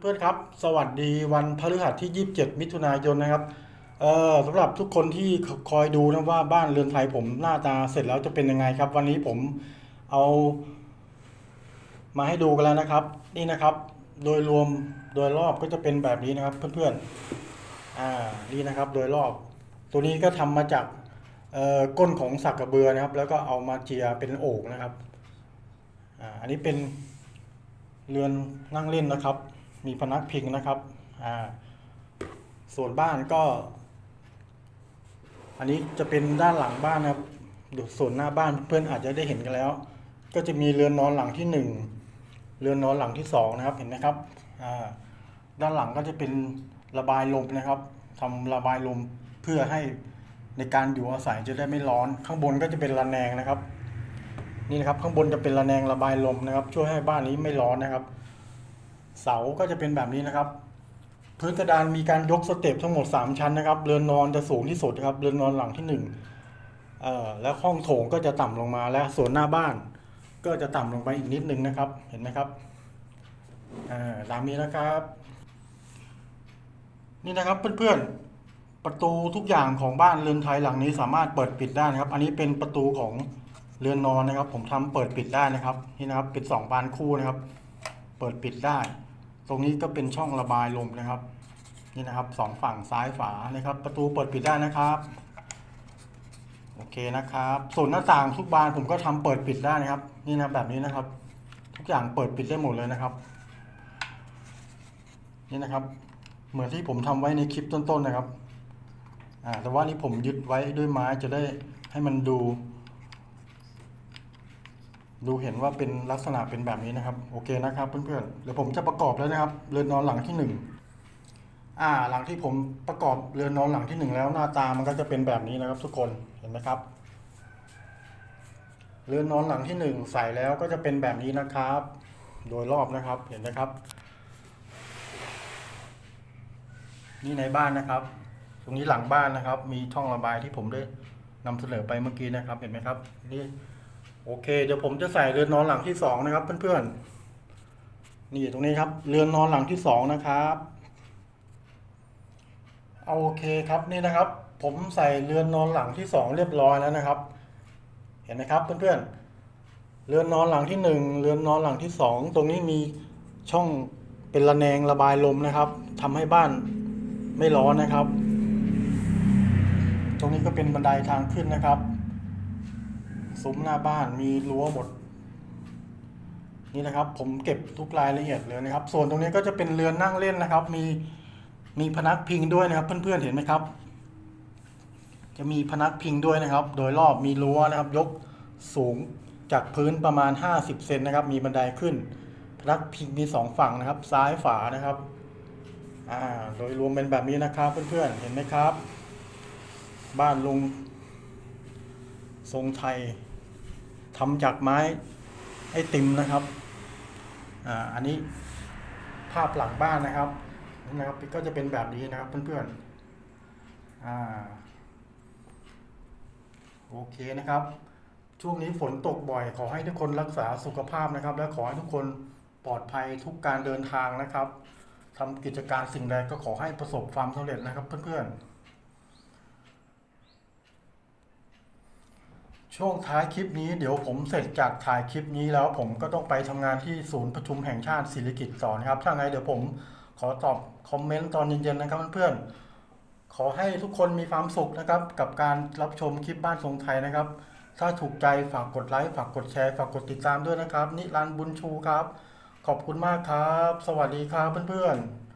เพื่อนครับ สวัสดีวันพฤหัสที่ 27 มิถุนายนนะครับเอ่อสำหรับทุกคนที่คอยดูนะว่าบ้านเรือนไทยผมหน้าตาเสร็จแล้วจะเป็นยังไงครับ วันนี้ผมเอา มาให้ดูกันแล้วนะครับ นี่นะครับ โดยรวมโดยรอบก็จะเป็นแบบนี้นะครับ เพื่อนๆอ่านี่นะครับ โดยรอบ ตัวนี้ก็ทำมาจากเอ่อก้นของสักกระเบือนะครับ แล้วก็เอามาเจียเป็นโอ่งนะครับอ่าอันนี้เป็นเรือนนั่งเล่นนะครับ มีพนักพิงนะครับอ่าส่วนบ้านก็ อันนี้จะเป็นด้านหลังบ้านนะครับดูส่วนหน้าบ้านเพื่อนอาจจะได้เห็นกันแล้ว ก็จะมีเรือนนอนหลังที่หนึ่งเรือนนอนหลังที่สองนะครับเห็นไหมครับอ่าด้านหลังก็จะเป็นระบายลมนะครับทำระบายลมเพื่อให้ในการอยู่อาศัยจะได้ไม่ร้อน ข้างบนก็จะเป็นระแนงนะครับ นี่นะครับข้างบนจะเป็นระแนงระบายลมนะครับ ช่วยให้บ้านนี้ไม่ร้อนนะครับ เสาก็จะเป็นแบบนี้นะครับ พื้นกระดานมีการยกสเต็ปทั้งหมด 3 ชั้นนะครับ เรือนนอนจะสูงที่สุดนะครับ เรือนนอนหลังที่ 1 เอ่อ แล้วห้องโถงก็จะต่ำลงมาและส่วนหน้าบ้าน ก็จะต่ำลงไปอีกนิดนึงนะครับ เห็นไหมครับ อ่าตามนี้นะครับ นี่นะครับเพื่อนๆ ประตูทุกอย่างของบ้านเรือนไทยหลังนี้สามารถเปิดปิดได้นะครับ อันนี้เป็นประตูของเรือนนอนนะครับ ผมทำเปิดปิดได้นะครับ นี่นะครับ เป็นสองบานคู่นะครับ เปิดปิดได้ ตรงนี้ก็เป็นช่องระบายลมนะครับ นี่นะครับสองฝั่งซ้ายฝานะครับ ประตูเปิดปิดได้นะครับ โอเคนะครับ ส่วนหน้าต่างทุกบานผมก็ทำเปิดปิดได้นะครับ นี่นะแบบนี้นะครับ ทุกอย่างเปิดปิดได้หมดเลยนะครับ นี่นะครับ เหมือนที่ผมทำไว้ในคลิปต้นๆนะครับอ่าแต่ว่านี่ผมยึดไว้ด้วยไม้จะได้ให้มันดู ดูเห็นว่าเป็นลักษณะเป็นแบบนี้นะครับ โอเคนะครับเพื่อนๆเดี๋ยวผมจะประกอบแล้วนะครับเรือนนอนหลังที่หนึ่งอ่า หลังที่ผมประกอบเรือนนอนหลังที่หนึ่งแล้วหน้าตามันก็จะเป็นแบบนี้นะครับ ทุกคนเห็นไหมครับ เรือนนอนหลังที่หนึ่งใส่แล้วก็จะเป็นแบบนี้นะครับ โดยรอบนะครับเห็นไหมครับ นี่ในบ้านนะครับ ตรงนี้หลังบ้านนะครับ มีช่องระบายที่ผมได้นำเสนอไปเมื่อกี้นะครับ เห็นไหมครับนี่ โอเค เดี๋ยวผมจะใส่เรือนนอนหลังที่สองนะครับ เพื่อนๆ นี่ตรงนี้ครับ เรือนนอนหลังที่สองนะครับเอาโอเคครับนี่นะครับ ผมใส่เรือนนอนหลังที่สองเรียบร้อยแล้วนะครับ เห็นไหมครับเพื่อนๆ เรือนนอนหลังที่หนึ่งเรือนนอนหลังที่สองตรงนี้มีช่องเป็นระแนงระบายลมนะครับทำให้บ้านไม่ร้อนนะครับ ตรงนี้ก็เป็นบันไดทางขึ้นนะครับ ซุ้มหน้าบ้านมีรั้วหมด นี่นะครับ ผมเก็บทุกรายละเอียดเลยนะครับ ส่วนตรงนี้ก็จะเป็นเรือนนั่งเล่นนะครับ มีมีพนักพิงด้วยนะครับ เพื่อนๆเห็นไหมครับ จะมีพนักพิงด้วยนะครับ โดยรอบมีรั้วนะครับ ยกสูงจากพื้นประมาณ 50 เซนนะครับ มีบันไดขึ้นพนักพิงมีสองฝั่งนะครับ ซ้ายฝานะครับอ่าโดยรวมเป็นแบบนี้นะครับ เพื่อนๆเห็นไหมครับ บ้านลุงทรงไทย ทำจากไม้ไอติมนะครับอ่าอันนี้ภาพหลังบ้านนะครับนี่นะครับก็จะเป็นแบบนี้นะครับเพื่อนๆอ่าโอเคนะครับ ช่วงนี้ฝนตกบ่อย ขอให้ทุกคนรักษาสุขภาพนะครับ และขอให้ทุกคนปลอดภัยทุกการเดินทางนะครับทำกิจการสิ่งใดก็ขอให้ประสบความสำเร็จนะครับเพื่อนๆ ช่วงท้ายคลิปนี้เดี๋ยวผมเสร็จจากถ่ายคลิปนี้แล้วผมก็ต้องไปทำงานที่ศูนย์ประชุมแห่งชาติศิริกิติ์ต่อนครับ ถ้าไงเดี๋ยวผมขอตอบคอมเมนต์ตอนเย็นๆนะครับเพื่อนๆ ขอให้ทุกคนมีความสุขนะครับ กับการรับชมคลิปบ้านทรงไทยนะครับ ถ้าถูกใจฝากกดไลค์ฝากกดแชร์ฝากกดติดตามด้วยนะครับ นิรันดร์บุญชูครับ ขอบคุณมากครับ สวัสดีครับเพื่อนๆ